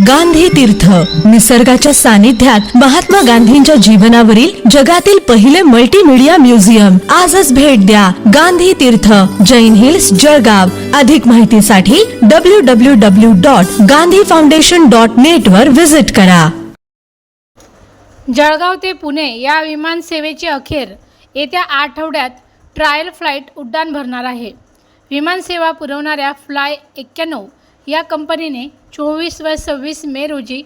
गांधी तीर्थ. निसर्गाच्या सानिध्यात महात्मा गांधींच्या जीवनावरील जगातील पहिले मल्टीमीडिया म्युझियम आजच भेट द्या गांधी तीर्थ. जैन हिल्स जळगाव. अधिक माहितीसाठी W W W dot Gandhi foundation dot net वर व्हिजिट करा. जळगाव ते पुणे या विमानसेवेची अखेर येत्या आठवड्यात ट्रायल फ्लाईट उड्डाण भरणार आहे. विमानसेवा पुरवणाऱ्या फ्लाय एक्क्याण्णव या कंपनीने चोवीस व सव्वीस मे रोजी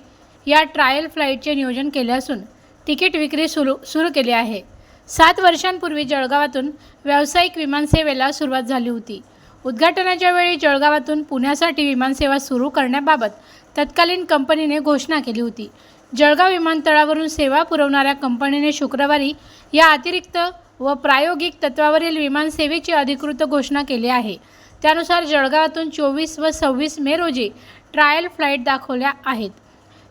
या ट्रायल फ्लाईटचे नियोजन केले असून तिकीट विक्री सुरू सुरू केली आहे. सात वर्षांपूर्वी जळगावातून व्यावसायिक विमानसेवेला सुरुवात झाली होती. उद्घाटनाच्या वेळी जळगावातून पुण्यासाठी विमानसेवा सुरू करण्याबाबत तत्कालीन कंपनीने घोषणा केली होती. जळगाव विमानतळावरून सेवा पुरवणाऱ्या कंपनीने शुक्रवारी या अतिरिक्त व प्रायोगिक तत्वावरील विमानसेवेची अधिकृत घोषणा केली आहे. त्यानुसार जळगावातून चोवीस व सव्वीस मे रोजी ट्रायल फ्लाईट दाखवल्या आहेत.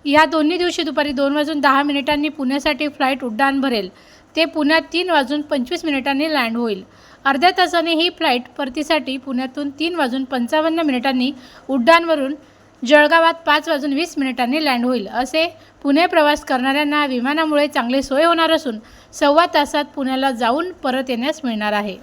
या दोन्ही दिवशी दुपारी दोन वाजून दहा मिनिटांनी पुण्यासाठी फ्लाईट उड्डाण भरेल. ते पुण्यात तीन वाजून पंचवीस मिनिटांनी लँड होईल. अर्ध्या तासाने ही फ्लाईट परतीसाठी पुण्यातून तीन वाजून पंचावन्न मिनिटांनी उड्डाणवरून जळगावात पाच वाजून वीस मिनिटांनी लँड होईल. असे पुणे प्रवास करणाऱ्यांना विमानामुळे चांगली सोय होणार असून सव्वा तासात पुण्याला जाऊन परत येण्यास मिळणार आहे.